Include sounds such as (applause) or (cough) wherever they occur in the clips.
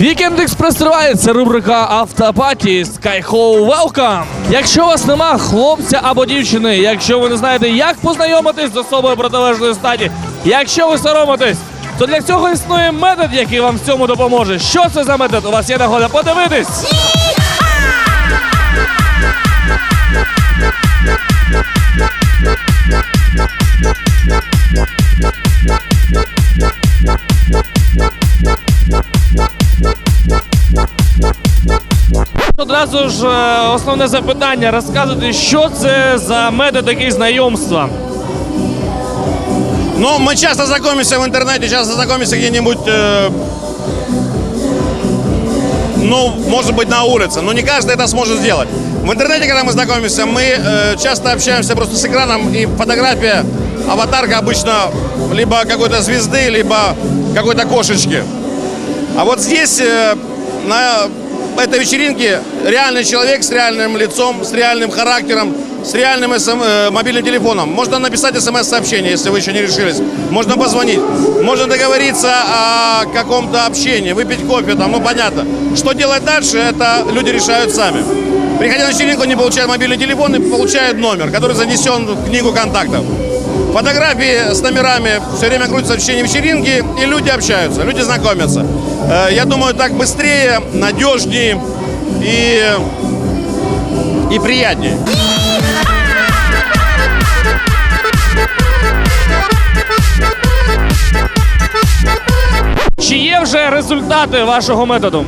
Вікенд Експрес триває. Це рубрика Автопаті Skyhow Welcome. Якщо у вас нема хлопця або дівчини, якщо ви не знаєте, як познайомитись з особою протилежної статі, якщо ви соромитесь, то для цього існує метод, який вам в цьому допоможе. Що це за метод? У вас є нагода подивитись. Одразу ж основне запитання. Розказуйте, що це за метод такий знайомства. Ну, мы часто знакомимся в интернете, часто знакомимся где-нибудь, э, ну, может быть, на улице. Но не каждый это сможет сделать. В интернете, когда мы знакомимся, мы э, часто общаемся просто с экраном, и фотография, аватарка обычно либо какой-то звезды, либо какой-то кошечки. А вот здесь, э, на этой вечеринке, реальный человек с реальным лицом, с реальным характером, с реальным SM, э, мобильным телефоном. Можно написать смс-сообщение, если вы еще не решились. Можно позвонить. Можно договориться о каком-то общении, выпить кофе, там, ну понятно. Что делать дальше, это люди решают сами. Приходя на вечеринку, они получают мобильный телефон и получают номер, который занесен в книгу контактов. Фотографии с номерами все время крутятся в течение вечеринки, и люди общаются, люди знакомятся. Э, Я думаю, так быстрее, надежнее и, и приятнее. Чи є вже результати вашого методу?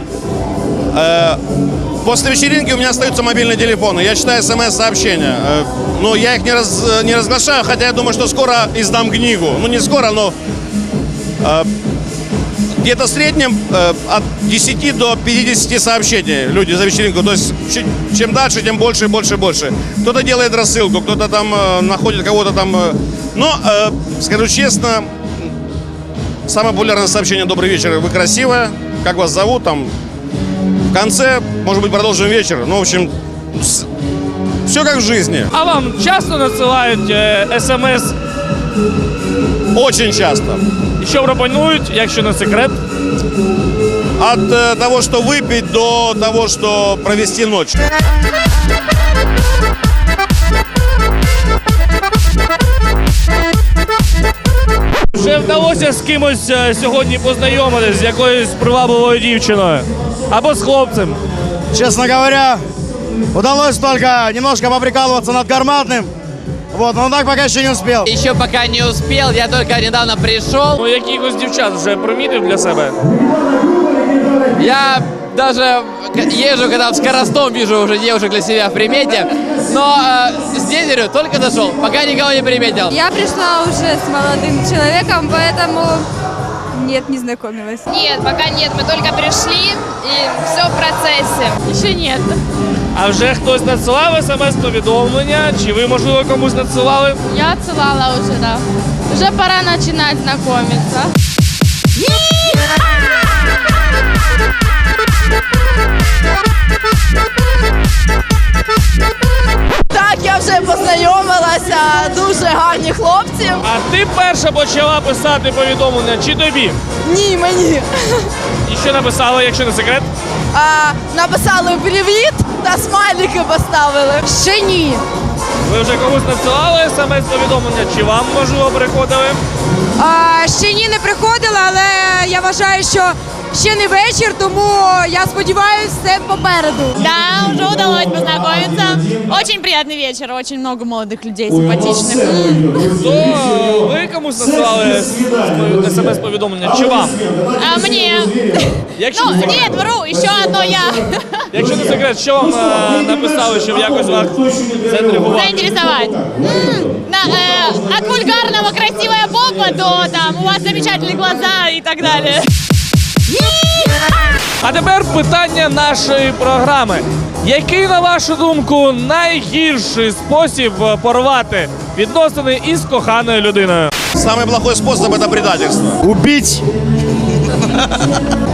После вечеринки у меня остаются мобильные телефоны. Я читаю смс-сообщения. Э, Ну, я их не, раз, не разглашаю, хотя я думаю, что скоро издам книгу. Ну, не скоро, но э, где-то в среднем э, от 10 до 50 сообщений люди за вечеринку. То есть чем дальше, тем больше больше больше. Кто-то делает рассылку, кто-то там э, находит кого-то там. э. Но, э, скажу честно, самое популярное сообщение «Добрый вечер, вы красивая, как вас зовут?» там в конце, может быть, продолжим вечер. Ну, в общем, все как в жизни. А вам часто надсилають е, смс, Очень часто. і що пропонують, якщо не секрет? От э, того, что выпить, до того, что провести ночь. Вже вдалося з кимось е, сьогодні познайомитись, з якоюсь привабливою дівчиною або з хлопцем. Честно говоря, удалось только немножко поприкалываться над гарматным. Вот, но так пока еще не успел. Еще пока не успел, я только недавно пришел. Ну, якихось дівчат вже примітив для себе. Я даже езжу, когда в скоростном вижу уже девушек для себя в примете. Но э, здесь, говорю, только зашел, пока никого не приметил. Я пришла уже с молодым человеком, поэтому нет, не знакомилась. Нет, пока нет, мы только пришли и все в процессе. Еще нет. А вже хтось надсилав смс-повідомлення, чи ви, можливо, комусь надсилали? Я отсылала уже, да. Уже пора начинать знакомиться. Ти почала писати повідомлення, чи тобі? Ні, мені. І що написала, якщо не секрет? А, написали привіт та смайлики поставили. Ще ні. Ви вже комусь надсилали смс-повідомлення, чи вам, можливо, приходили? А, ще ні, не приходила, але я вважаю, що ще не вечір, тому я сподіваюся, все попереду. Да, уже удалось познакомиться. Очень приятный вечер, очень много молодых людей, симпатичных. М. То е, ви комусь надсилали смс-повідомлення, чи вам? А мне? Якщо, (laughs) Ну, не секрет, нет, вру, еще одно я. якщо не секрет, що вам е, написали, щоб якось вас заінтригувати? Заинтересовать. М, на, э, от вульгарного красивая попа до там у вас замечательные глаза и так далее. А тепер питання нашої програми. Який, на вашу думку, найгірший спосіб е, порвати відносини із коханою людиною? Самый плохой способ – это предательство. Убить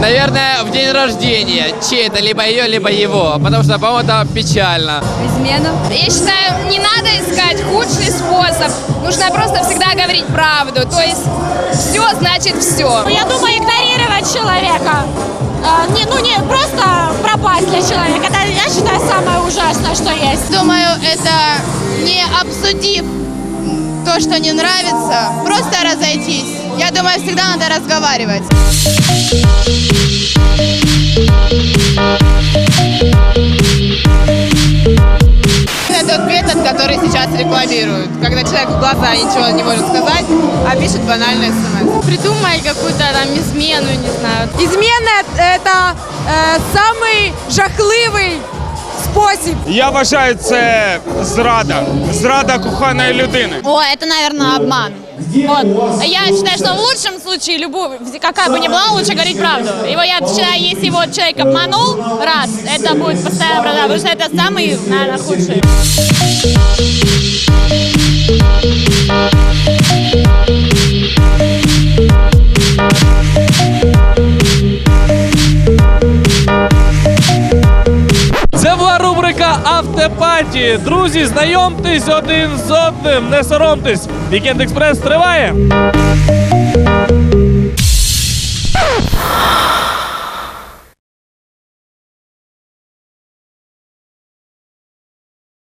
Наверное, в день рождения чей-то, либо ее, либо его. Потому что, по-моему, это печально. Измену. Я считаю, не надо искать худший способ. Нужно просто всегда говорить правду. То есть все значит все. Я думаю, игнорировать человека. А, не, ну не, просто пропасть для человека. Это, я считаю, самое ужасное, что есть. Думаю, это не обсудив то, что не нравится, просто разойтись. Я думаю, всегда надо разговаривать. Тот метод, который сейчас рекламируют. Когда человек в глаза ничего не может сказать, а пишет банальный смс. Придумай какую-то там измену, не знаю. Измена это е, самий жахливий спосіб. Я вважаю, це зрада. Зрада коханої людини. О, это, наверное, обман. Вот. Я считаю, что в лучшем случае, любую, какая бы ни была, лучше говорить правду. Его, я считаю, если его человек обманул раз, это будет постоянно правда, потому что это самый, наверное, худший. Автопаті. Друзі, знайомтесь один з одним, не соромтесь. Вікенд Експрес триває.